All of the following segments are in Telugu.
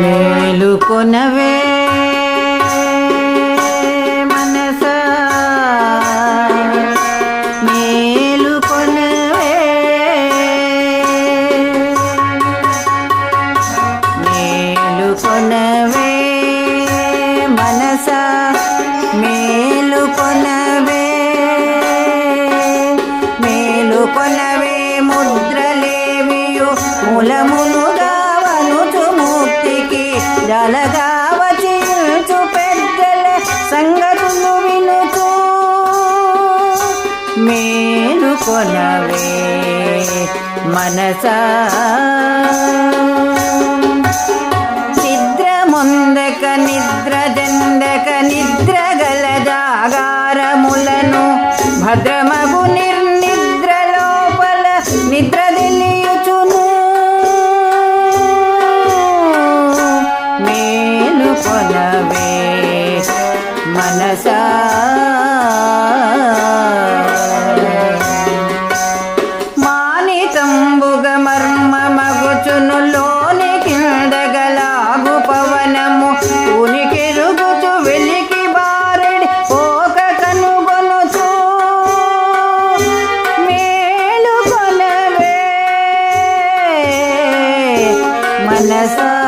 మేలుకొనవే ముక్తికి వచించు పెద్దల సంగతులు వినుచు. మేలుకొనవే మనసా. నిద్రముందక నిద్ర జందక నిద్ర గల జాగారములను భద్రమగుని మనసా. మానితంబుగ మర్మ మగుచును లోని కిందగలాగు పవనము. ఉనికిరుగుచు వెలికి బారెడి పోక కనుగొనుచు. మేలుకొనవే మనసా.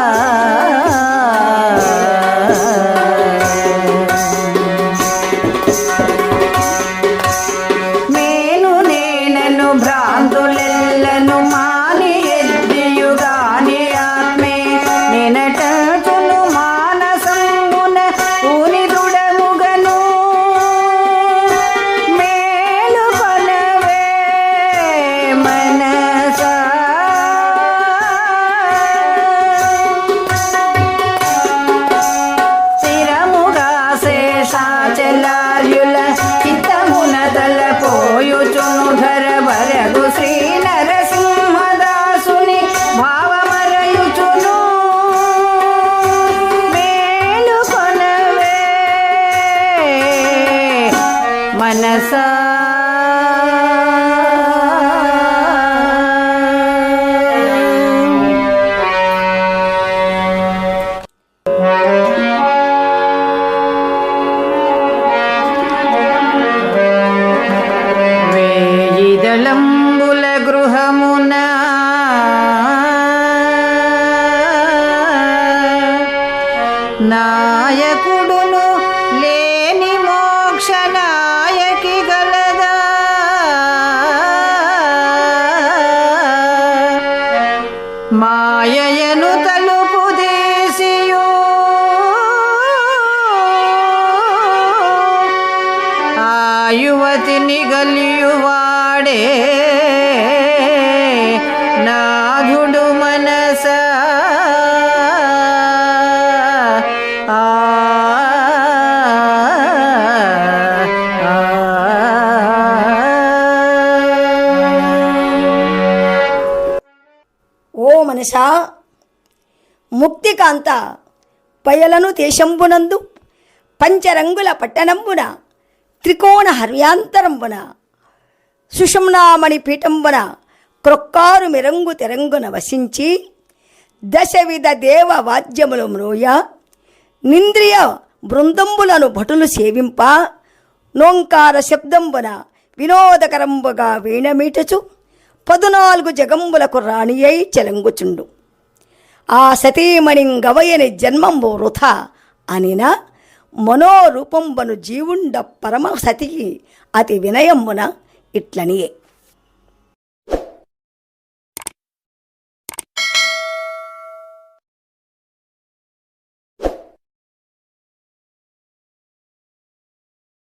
మనసా ಮನೆಯನು ತಲುಪುದೇಶಿಯೋ ಆ ಯುವತಿ ನಿಗಲಿಯುವಾಡೆ ನಾಗುಡು ಮನಸ ಓ ಮನಸ ముక్తికాంత పయలను దేశంబునందు పంచరంగుల పట్టణంబున త్రికోణ హర్యాంతరంబున సుషుమ్నామణి పీఠంబున క్రొక్కారు మెరంగు తెరంగున వసించి దశవిధ దేవ వాద్యములు మ్రోయ నింద్రియ బృందంబులను భటులు సేవింప నోంకార శబ్దంబున వినోదకరంబుగా వీణమీటచు పదునాలుగు జగంబులకు రాణి అయి చెలంగుచుండు. ఆ సతీమణిం గవయని జన్మంబు వృథ అనిన మనోరూపంబను జీవుండ పరమ సతికి అతి వినయమ్మున ఇట్లనియే.